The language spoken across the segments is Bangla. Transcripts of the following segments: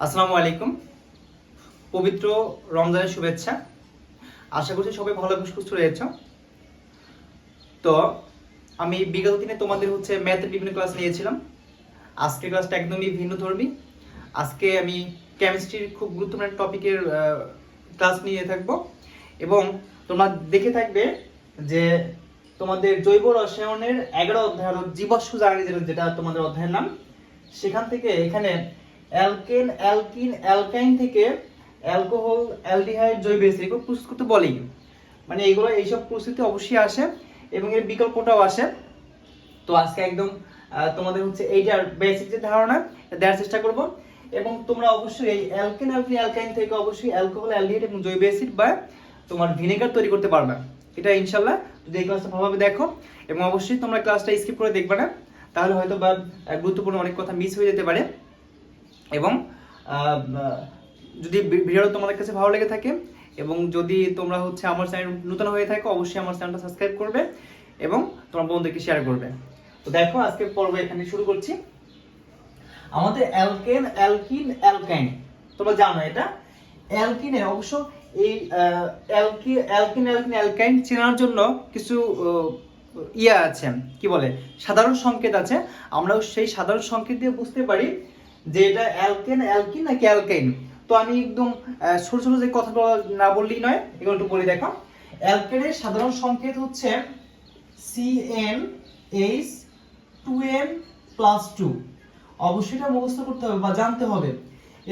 আসসালামু আলাইকুম। পবিত্র রমজানের শুভেচ্ছা। আশা করছি সবাই ভালো সুস্থ রয়েছ। তো, আমি বিগত দিনে তোমাদের হচ্ছে ম্যাথের বিভিন্ন ক্লাস নিয়েছিলাম। আজকের ক্লাসটা একদমই ভিন্ন ধর্মী। আজকে আমি কেমিস্ট্রির খুব গুরুত্বপূর্ণ টপিকের ক্লাস নিয়ে থাকব। এবং তোমরা দেখে থাকবে যে তোমাদের জৈব রসায়নের এগারো অধ্যায় জীবাশ্ম জ্বালানি যেটা তোমাদের অধ্যায়ের নাম। সেখান থেকে এখানে অ্যালকেন, অ্যালকিন, অ্যালকাইন থেকে অ্যালকোহল, অ্যালডিহাইড, জৈব এসিড এগুলো প্রস্তুত বলেই মানে এগুলো এইসব প্রস্তুতি অবশ্যই আসে এবং এর বিকল্পটাও আসে। তো আজকে একদম তোমাদের হচ্ছে এইটার বেসিক যে ধারণা দেওয়ার চেষ্টা করব। এবং তোমরা অবশ্যই এই অ্যালকেন, অ্যালকিন, অ্যালকাইন থেকে অবশ্যই অ্যালকোহল, অ্যালডিহাইড এবং জৈব অ্যাসিড বা তোমার ভিনেগার তৈরি করতে পারবে। এটা ইনশাল্লাহ যদি এই ক্লাসটা ভালোভাবে দেখো, এবং অবশ্যই তোমরা ক্লাসটা স্কিপ করে দেখবে না, তাহলে হয়তো বা গুরুত্বপূর্ণ অনেক কথা মিস হয়ে যেতে পারে। এবং যদি ভিডিওটা তোমাদের কাছে ভালো লেগে থাকে এবং যদি তোমরা হচ্ছে আমার চ্যানেল নতুন হয়ে থাকো, অবশ্যই আমার চ্যানেলটা সাবস্ক্রাইব করবে এবং তোমার বন্ধুদেরকে শেয়ার করবে। তো দেখো আজকে পর্ব এখানে শুরু করছি। আমাদের অ্যালকেন, অ্যালকিন, অ্যালকাইন। তোমরা জানো এটা। অ্যালকিনে অবশ্য এই অ্যালকি, অ্যালকিন অ্যালকিন, অ্যালকাইন চেনার জন্য কিছু ইয়ে আছে। কি বলে? সাধারণ সংকেত আছে। আমরা সেই সাধারণ সংকেত দিয়ে বুঝতে পারি যে এটা অ্যালকেন, অ্যালকিন নাকি অ্যালকাইন? তো আমি একদম ছোট ছোট যে কথাগুলো না বললেই নয়, এগুলো একটু বলে দেখো অ্যালকেনের সাধারণ সংকেত হচ্ছে C C n H two n plus two অবশ্যই এটা মুখস্থ করতে হবে বা জানতে হবে।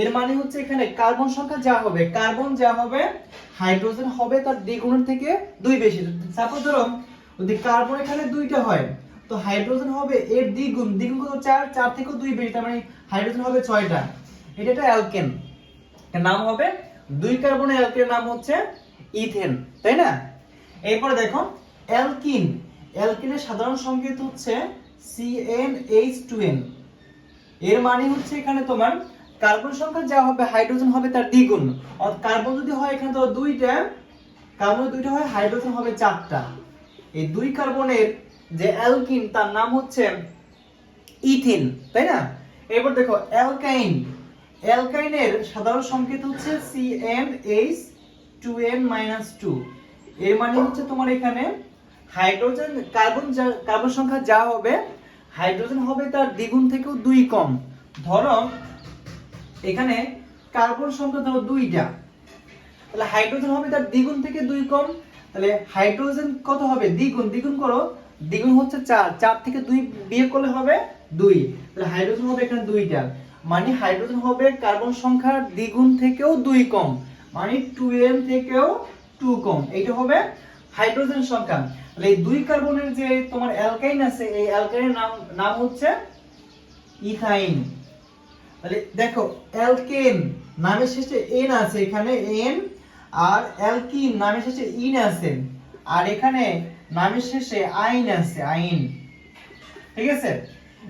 এর মানে হচ্ছে এখানে কার্বন সংখ্যা যা হবে, কার্বন যা হবে, হাইড্রোজেন হবে তার দ্বিগুণের থেকে দুই বেশি। সাপোজ ধরো, যদি কার্বন এখানে দুইটা হয় তো হাইড্রোজেন হবে এর দ্বিগুণ দ্বিগুণ কত? চার চার থেকেও দুই বেশি, তার মানে হাইড্রোজেন হবে ছয়টা। এটা একটা অ্যালকেন। এর নাম হবে, দুই কার্বনের অ্যালকেনের নাম হচ্ছে ইথেন, তাই না? এরপরে দেখো, অ্যালকিন। অ্যালকিনের সাধারণ সংকেত হচ্ছে CnH2n এর মানে হচ্ছে এখানে তোমার কার্বন সংখ্যা যা হবে, হাইড্রোজেন হবে তার দ্বিগুণ। অর্থাৎ কার্বন যদি হয় এখানে তো দুইটা, কার্বন দুইটা হয়, হাইড্রোজেন হবে চারটা। এই দুই কার্বনের যে অ্যালকিন, তার নাম হচ্ছে ইথিন, তাই না? এরপর দেখো, অ্যালকাইন। অ্যালকাইনের সাধারণ সংকেত হচ্ছে CnH 2n টু এর মানে হচ্ছে তোমার এখানে হাইড্রোজেন, কার্বন কার্বন সংখ্যা যা হবে, হাইড্রোজেন হবে তার দ্বিগুণ থেকেও দুই কম। ধরো, এখানে কার্বন সংখ্যা ধরো দুইটা। তাহলে হাইড্রোজেন হবে তার দ্বিগুণ থেকে দুই কম। তাহলে হাইড্রোজেন কত হবে? দ্বিগুণ। দ্বিগুণ করো দ্বিগুণ হচ্ছে চার। চার থেকে দুই বিয়োগ করলে হবে দুই। তাহলে হাইড্রোজেন হবে এখানে দুইটা। মানে হাইড্রোজেন হবে কার্বন সংখ্যার দ্বিগুণ থেকেও দুই কম। মানে টু এম থেকেও টু কম। এইটা হবে হাইড্রোজেন সংখ্যা। তাহলে এই দুই কার্বনের যে তোমার অ্যালকাইন আছে, এই অ্যালকাইনের নাম নাম হচ্ছে ইথাইন। তাহলে দেখো, অ্যালকেন নামের শেষে এন আছে এখানে, এন আর অ্যালকিন নামের শেষে ইন আছে। আর এখানে নামের শেষে আইন আছে, আইন। ঠিক আছে?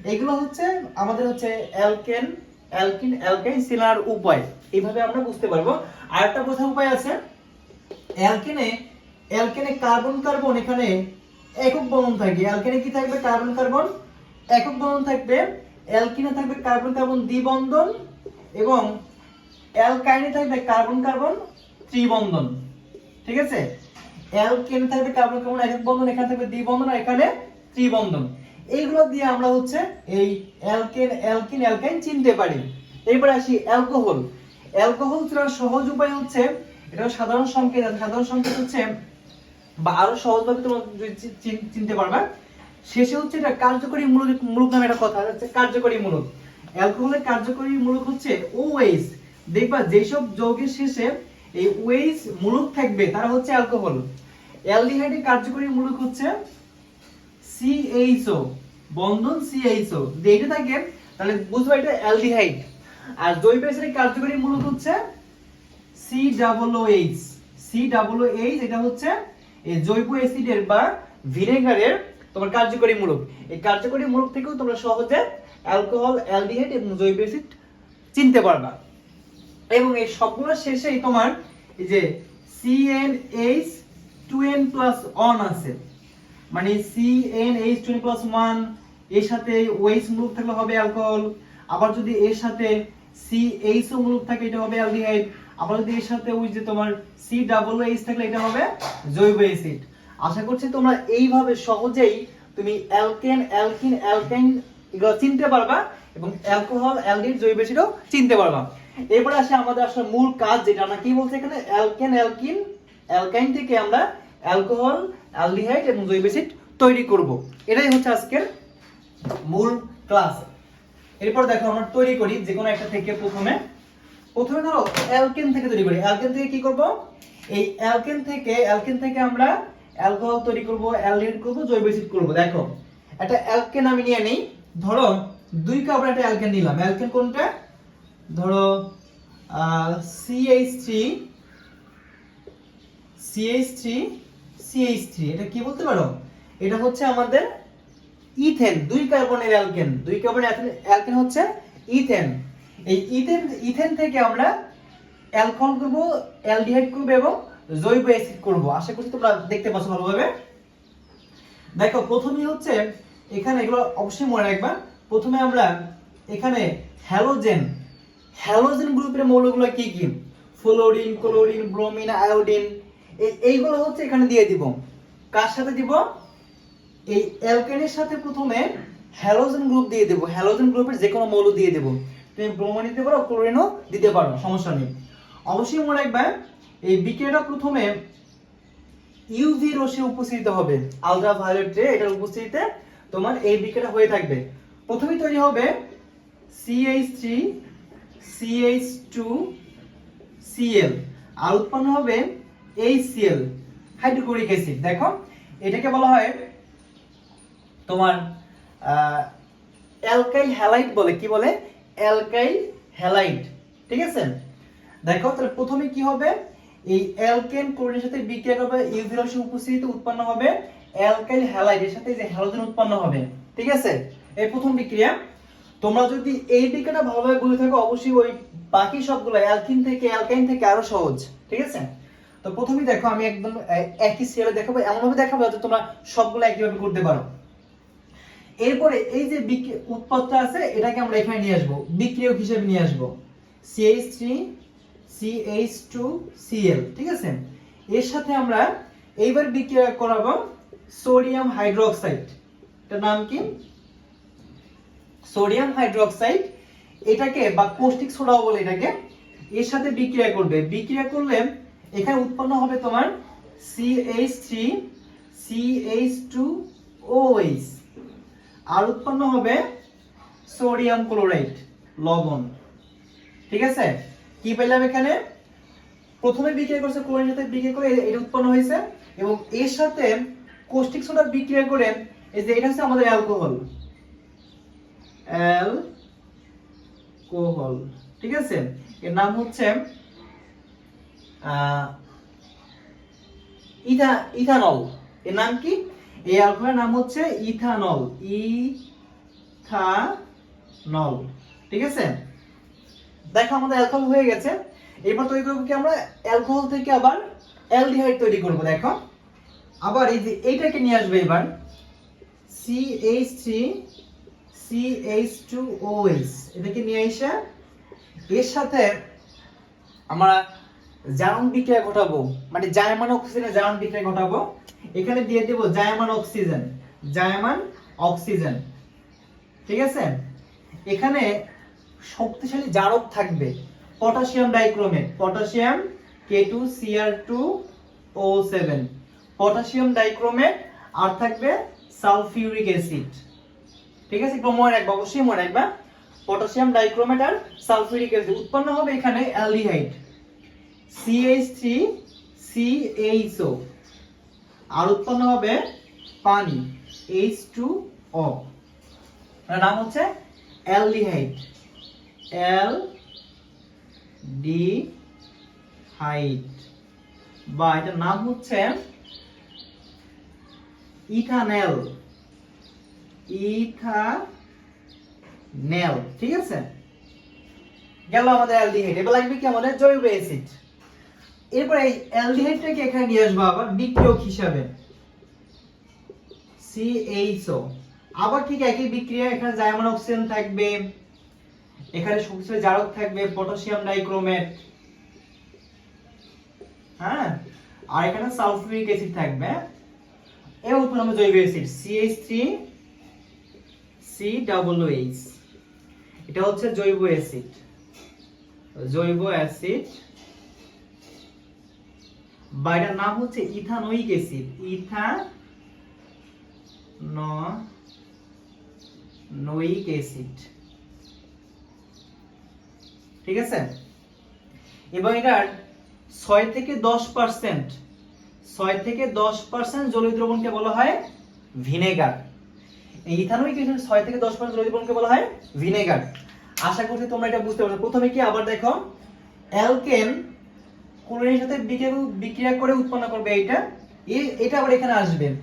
এগুলো হচ্ছে, আমাদের হচ্ছে অ্যালকেন, অ্যালকিন, অ্যালকাইন চেনার উপায়। এইভাবে আমরা বুঝতে পারব। আর একটা বোঝার উপায় আছে। অ্যালকেনে অ্যালকেনে কার্বন কার্বন এখানে একক বন্ধন থাকে। অ্যালকেনে কি থাকবে? Carbon carbon. একক বন্ধন থাকবে, অ্যালকিনে থাকবে কার্বন কার্বন দ্বিবন্ধন এবং অ্যালকাইনে থাকবে কার্বন কার্বন ত্রিবন্ধন। ঠিক আছে? অ্যালকেনে থাকবে কার্বন কার্বন একক বন্ধন, এখানে থাকবে দ্বিবন্ধন আর এখানে ত্রিবন্ধন। এইগুলো দিয়ে আমরা হচ্ছে এই অ্যালকেন অ্যালকিন অ্যালকাইন চিনতে পারি। এরপর আসি অ্যালকোহল। অ্যালকোহল চেনার সহজ উপায় হচ্ছে, এটা সাধারণ সংকেত সাধারণ সংকেত হচ্ছে, বা আরও সহজভাবে তোমরা চিনতে পারবে, শেষে হচ্ছে এটা কার্যকরী মূলক মূলক নামে একটা কথা আছে, কার্যকরী মূলক। অ্যালকোহলের কার্যকরী মূলক হচ্ছে ওএইচ দেখবা যেসব যৌগের শেষে এই ওএইচ মূলক থাকবে, তারা হচ্ছে অ্যালকোহল অ্যালডিহাইডের কার্যকরী মূলক হচ্ছে সিএইচও বন্ধন সিএইচও যদি এটা থাকে, তাহলে বুঝবা এটা অ্যালডিহাইড আর জৈব অ্যাসিডের কার্যকরী মূলক হচ্ছে C double H C double H এটা হচ্ছে এই জৈব অ্যাসিডের বা ভিনেগারের তোমার কার্যকরী মূলক। এই কার্যকরী মূলক থেকেও তোমরা সহজে অ্যালকোহল অ্যালডিহাইড এবং জৈব অ্যাসিড চিনতে পারবা। এবং এই সবগুলোর শেষেই তোমার এই যে CnH 2n প্লাস অন আছে। মানে CnH 2n প্লাস 1 এর সাথে OH মূলক থাকলে হবে অ্যালকোহল আবার যদি এর সাথে এইচ মূলক থাকে, এটা হবে অ্যালডিহাইড আবার যদি এর সাথে ওই যে তোমার সি ডাবল এইচ থাকলে এটা হবে জৈব অ্যাসিড আশা করছি তোমরা এইভাবে সহজেই তুমি অ্যালকেন অ্যালকিন অ্যালকাইন এগুলো চিনতে পারবা এবং অ্যালকোহল অ্যালডিহাইড জৈব অ্যাসিডও চিনতে পারবা। এরপরে আসে আমাদের আসলে মূল কাজ যেটা, আমরা কি বলছি এখানে? অ্যালকেন, অ্যালকিন, অ্যালকাইন থেকে আমরা অ্যালকোহল, অ্যালডিহাইড এবং জৈব অ্যাসিড তৈরি করব। এটাই হচ্ছে আজকের মূল ক্লাস। এরপর দেখো আমরা তৈরি করি যে কোনো একটা থেকে প্রথমে। প্রথমে ধরো অ্যালকেন থেকে তৈরি করি। অ্যালকেন থেকে কি করব? এই অ্যালকেন থেকে অ্যালকেন থেকে আমরা অ্যালকোহল তৈরি করব, অ্যালডিহাইড করব, জৈব অ্যাসিড করব। দেখো, একটা অ্যালকেন আমি নিয়ে নেই। ধরো, দুই কাপড় একটা অ্যালকেন নিলাম। অ্যালকেন কোনটা? ধরো C H three C H three C H three এটা কি বলতে পারো? এটা হচ্ছে আমাদের ইথেন, দুই কার্বনের অ্যালকেন, দুই কার্বনের অ্যালকেন হচ্ছে ইথেন। এই ইথেন ইথেন থেকে আমরা অ্যালকোহল করব, অ্যালডিহাইড করব এবং জৈব অ্যাসিড করব। আশা করছি তোমরা দেখতে পাচ্ছ ভালোভাবে। দেখো প্রথমেই হচ্ছে, এখানে এগুলো অবশ্যই মনে রাখবা। প্রথমে আমরা এখানে হ্যালোজেন হ্যালোজেন গ্রুপের মৌলগুলো কি কি? ফ্লোরিন ক্লোরিন ব্রোমিন আয়োডিন এই- এইগুলো হচ্ছে এখানে দিয়ে দিব। কার সাথে দিব? এই অ্যালকেনের সাথে প্রথমে হ্যালোজেন গ্রুপ দিয়ে দেবো। হ্যালোজেন গ্রুপের যে কোনো মৌল দিয়ে দেবো। তুমি ব্রোমিন দিতে পারো ক্লোরিনও দিতে পারো, সমস্যা নেই। অবশ্যই মনে রাখবে, এই বিক্রিয়াটা প্রথমে ইউভি রশ্মি উপস্থিত হবে। আলট্রা ভায়োলেট রে এটার উপস্থিতিতে তোমার এই বিক্রিয়াটা হয়ে থাকবে। প্রথমেই তৈরি হবে CH3 CH2 Cl আর উৎপন্ন হবে HCl হাইড্রোক্লোরিক অ্যাসিড। দেখো, এটাকে বলা হয় তোমার অ্যালকাইল হ্যালাইড বলে। কি বলে? Alkyl halide. ঠিক আছে? দেখো, তাহলে প্রথমে কি হবে? এই অ্যালকেন ক্লোরিনের সাথে বিক্রিয়া করবে ইউভি রশ্মি উপস্থিতিতে উৎপন্ন হবে অ্যালকাইল হ্যালাইড। এর সাথে যে হ্যালোজেন উৎপন্ন হবে। ঠিক আছে? এই প্রথম বিক্রিয়া। তোমরা যদি এই বিক্রিয়াটা ভালোভাবে বুঝে থাকো, অবশ্যই ওই বাকি সবগুলো, অ্যালকিন থেকে, অ্যালকাইন থেকে আরও সহজ, ঠিক আছে? তো প্রথমেই দেখো, আমি একদম একই সিরিয়ালে দেখাবো এমন ভাবে দেখাবো যাতে তোমরা সবগুলো একইভাবে করতে পারো। এরপরে এই যে উৎপাদটা আছে, এটাকে আমরা এখানে নিয়ে আসব, বিক্রিয়ক হিসেবে নিয়ে আসব। C H three C H two C L ঠিক আছে? এর সাথে আমরা এইবার বিক্রিয়া করাবো সোডিয়াম হাইড্রোক্সাইড এটার নাম কি? সোডিয়াম হাইড্রোক্সাইড, এটাকে বা কোস্টিক সোডাও বলে এটাকে, এর সাথে বিক্রিয়া করবে। বিক্রিয়া করলে এখানে উৎপন্ন হবে তোমার C H three C H two O H আর উৎপন্ন হবে সোডিয়াম ক্লোরাইড, লবণ। ঠিক আছে? কি পেলাম এখানে? প্রথমে বিক্রিয়া করছে ক্লোরিনের সাথে বিক্রিয়া করে এটা উৎপন্ন হয়েছে এবং এর সাথে কোস্টিক সোডা বিক্রিয়া করে, এই যে এটা হচ্ছে আমাদের অ্যালকোহল। অ্যালকোহল ঠিক আছে? এর নাম হচ্ছে ইথা, ইথানল। এর নাম কি? এই অ্যালকোহলের নাম হচ্ছে ইথানল ইথানল, ঠিক আছে? দেখো আমাদের অ্যালকোহল হয়ে গেছে। এবার তৈরি করব কি আমরা? অ্যালকোহল থেকে আবার অ্যালডিহাইড তৈরি করব, দেখো। আবার এই যে এইটাকে নিয়ে আসবে এবার। C H three C H two O H এটাকে নিয়ে এসে এর সাথে আমরা জারণ বিক্রিয়া ঘটাবো। মানে জায়মান অক্সিজেনে জারণ বিক্রিয়া ঘটাবো। এখানে দিয়ে দেব জায়মান অক্সিজেন জায়মান অক্সিজেন। ঠিক আছে? এখানে শক্তিশালী জারক থাকবে potassium dichromate potassium K two C R two O seven potassium dichromate আর থাকবে সালফিউরিক অ্যাসিড। ঠিক আছে? একটু মনে রাখবা অবশ্যই মনে রাখবা পটাশিয়াম ডাইক্রোমেট আর সালফিউরিক অ্যাসিড। উৎপন্ন হবে এখানে অ্যালডিহাইড। CH3 CHO আর উৎপন্ন হবে পানি H2O এর নাম হচ্ছে অ্যালডিহাইড। এল ডি হাইড বা এটার নাম হচ্ছে ইথানেল। ইথানেল ঠিক আছে? গেল আমাদের অ্যালডিহাইড, এবার লাগবে কি আমাদের জৈব অ্যাসিড। এরপর এই অ্যালডিহাইডটাকে এখানে নিয়ে আসব আবার বিক্রিয়ক হিসাবে। CHO আবার ঠিক একই বিক্রিয়া, এখানে জায়মান অক্সিজেন থাকবে, এখানে শক্তিশালী জারক থাকবে পটাশিয়াম হ্যাঁ? আর এখানে সালফিউরিক অ্যাসিড থাকবে। এর উৎপন্ন জৈব অ্যাসিড CH3 সি এটা হচ্ছে জৈব অ্যাসিড। জৈব অ্যাসিড। বা নাম হচ্ছে ইথানোইক অ্যাসিড। ইথা অ্যাসিড। ঠিক আছে? এবং এটার ছয় থেকে দশ পার্সেন্ট, ছয় থেকে দশ পার্সেন্ট জলীয় দ্রবণকে বলা হয় ভিনেগার। এই ইথানোইক ছয় থেকে দশ পার্সেন্ট দ্রবণকে বলা হয় ভিনেগার। আশা করছি তোমরা এটা বুঝতে পারছ। প্রথমে কি আবার দেখো, অ্যালকেন ক্লোরিনের সাথে বিক্রিয়া করে উৎপন্ন করবে এইটা। এ- এটা আবার এখানে আসবে।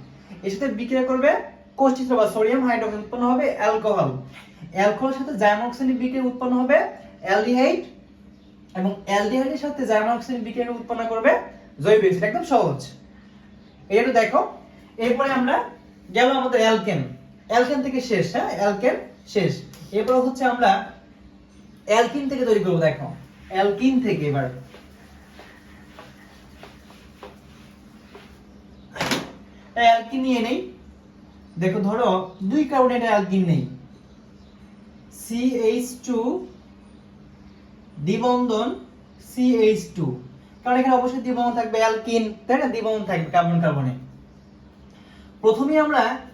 এর সাথে বিক্রিয়া করবে কোষ্ঠিত্র বা সোডিয়াম, হাইড্রোক্সাইড উৎপন্ন হবে অ্যালকোহল। অ্যালকোহলের সাথে জাইম অক্সাইড বিক্রিয়া উৎপন্ন হবে অ্যালডিহাইড এবং অ্যালডিহাইডের সাথে জাইম অক্সাইড বিক্রিয়া উৎপন্ন করবে জৈব একদম সহজ। এটা দেখো, এরপরে আমরা গেল আমাদের অ্যালকেন। অ্যালকেন থেকে শেষ হ্যাঁ? অ্যালকেন শেষ। এরপর হচ্ছে আমরা অ্যালকিন থেকে তৈরি করব, দেখো। অ্যালকিন থেকে এবার। অ্যালকিন নিয়ে নেই। দেখো, ধরো, দুই কার্বনের অ্যালকিন নেই। সিএইচ CH2 দ্বিবন্ধন CH2 কারণ এখানে অবশ্যই দ্বিবন্ধন থাকবে অ্যালকিন, তাই না? দ্বিবন্ধন থাকবে কার্বন কার্বনে প্রথমেই আমরা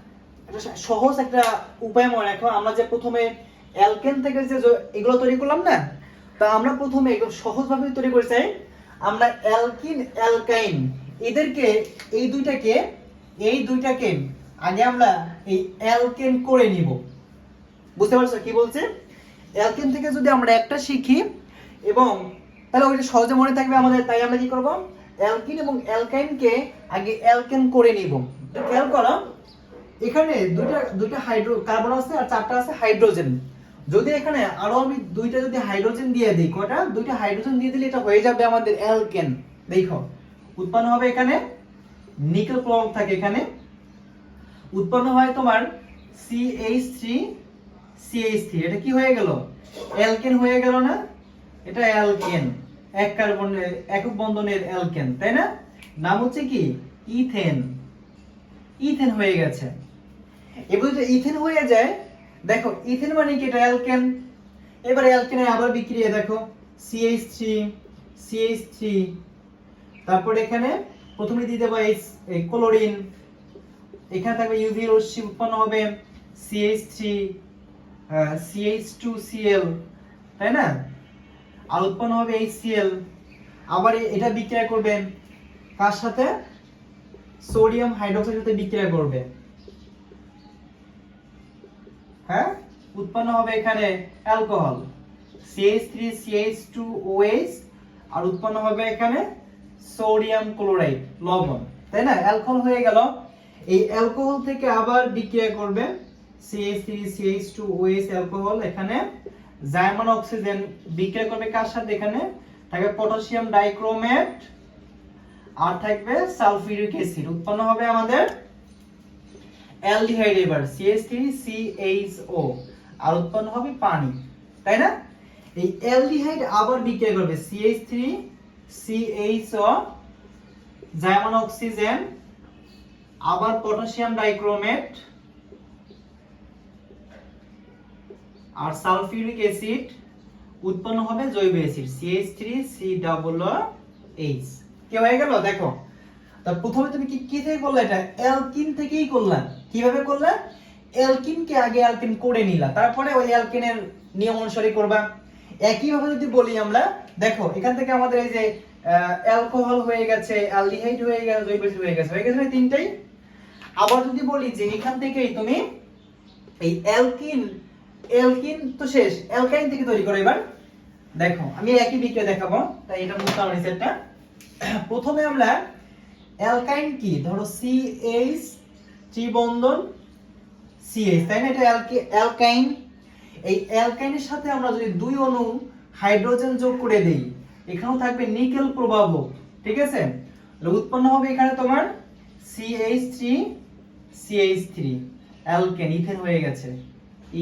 সহজ একটা উপায় মনে রাখো, আমরা যে প্রথমে অ্যালকেন থেকে যে এগুলো তৈরি করলাম না, তা আমরা প্রথমে একদম সহজভাবে তৈরি করে চাই। আমরা অ্যালকিন অ্যালকাইন এদেরকে, এই দুইটাকে এই দুইটাকে আগে আমরা এই অ্যালকেন করে নিব। বুঝতে পারছ কি বলছে? অ্যালকেন থেকে যদি আমরা একটা শিখি, এবং তাহলে ওইটা সহজে মনে থাকবে আমাদের, তাই আমরা কি করব? অ্যালকিন এবং অ্যালকাইনকে আগে অ্যালকেন করে নিব। খেয়াল করো এখানে দুইটা দুইটা হাইড্রো কার্বন আছে আর চারটা আছে হাইড্রোজেন যদি এখানে আরও আমি দুইটা যদি হাইড্রোজেন দিয়ে দিই কটা দুইটা হাইড্রোজেন দিয়ে দিলে এটা হয়ে যাবে আমাদের অ্যালকেন দেখো, উৎপন্ন হবে এখানে নিকেল ক্লোরাইড থাকে এখানে। উৎপন্ন হয় তোমার CH3 CH3 এটা কি হয়ে গেল? অ্যালকেন হয়ে গেল না? এটা অ্যালকেন এক কার্বনের একক বন্ধনের অ্যালকেন তাই না? নাম হচ্ছে কি? ইথেন ইথেন হয়ে গেছে। এবার যদি ইথেন হয়ে যায়। দেখো ইথেন মানে কি? এটা অ্যালকেন। এবার অ্যালকেনে আবার বিক্রিয়া দেখো CH3 CH3 তারপর এখানে প্রথমে দিয়ে দেবো এই ক্লোরিন। এখানে থাকবে ইউভি রশ্মি উৎপন্ন হবে CH3 আহ, CH2Cl তাই না? আর উৎপন্ন হবে HCl আবার এটা বিক্রিয়া করবে কার সাথে সোডিয়াম হাইড্রোক্সাইডের সাথে বিক্রিয়া করবে উৎপন্ন হবে এখানে অ্যালকোহল। CH3 CH2OH আর উৎপন্ন হবে এখানে সোডিয়াম ক্লোরাইড, লবণ। তাই না? অ্যালকোহল হয়ে গেল। এই অ্যালকোহল থেকে আবার বিক্রিয়া করবে CH3 CH2OH অ্যালকোহল। এখানে জার্মান অক্সিজেন বিক্রিয়া করবে কার সাথে? এখানে থাকবে পটাশিয়াম ডাইক্রোমেট আর থাকবে সালফিউরিক অ্যাসিড। উৎপন্ন হবে আমাদের অ্যালডিহাইড এবার CH3CHO আর উৎপন্ন হবে পানি, তাই না? এই অ্যালডিহাইড আবার বিক্রিয়া করবে CH3 CHO জার্মান অক্সিজেন, আবার পটাশিয়াম ডাইক্রোমেট, আর সালফিউরিক অ্যাসিড উৎপন্ন হবে জৈব অ্যাসিড CH3COOH কি হয়ে গেল? দেখো, তা প্রথমে তুমি কি কি থেকে করলে এটা? অ্যালকিন থেকেই করলা। কীভাবে করলা? অ্যালকিনকে আগে অ্যালকিন করে নিলা, তারপরে ওই অ্যালকিনের নিয়ম অনুসারে করবা। একই ভাবে যদি বলি আমরা, দেখো, এখান থেকে আমাদের এই যে অ্যালকোহল হয়ে গেছে অ্যালডিহাইড হয়ে গেছে, জৈব হয়ে গেছে হয়ে গেছে না তিনটাই। আবার যদি বলি যে এখান থেকেই তুমি এই অ্যালকিন অ্যালকিন তো শেষ অ্যালকাইন থেকে তৈরি করো এবার। দেখো, আমি একই বিক্রিয়া দেখাবো, তাই এটা বুঝতাম রিসেটটা প্রথমে আমরা অ্যালকাইন কি? ধরো সিএইচ ত্রিবন্ধন সিএইচ তাই না? এটা অ্যালকে- অ্যালকাইন এই অ্যালকাইনের সাথে আমরা যদি দুই অণু হাইড্রোজেন যোগ করে দেই, এখানেও থাকবে নিকেল প্রভাবক ঠিক আছে? উৎপন্ন হবে এখানে তোমার CH3 CH3 অ্যালকেন ইথেন হয়ে গেছে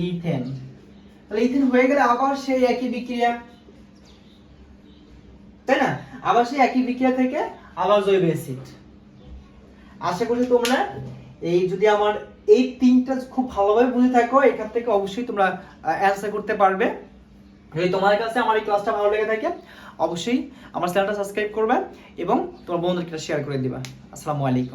ইথেন তাহলে ইথেন হয়ে গেলে আবার সেই একই বিক্রিয়া, তাই না? আবার সেই একই বিক্রিয়া থেকে আবার জৈব অ্যাসিড আশা করি তোমরা এই যদি আমার এই তিনটা খুব ভালোভাবে বুঝে থাকো, এখান থেকে অবশ্যই তোমরা অ্যান্সার করতে পারবে। যদি তোমাদের কাছে আমার এই ক্লাসটা ভালো লেগে থাকে, অবশ্যই আমার চ্যানেলটা সাবস্ক্রাইব করবে এবং তোমার বন্ধুদেরকে শেয়ার করে দিবা। আসসালামু আলাইকুম।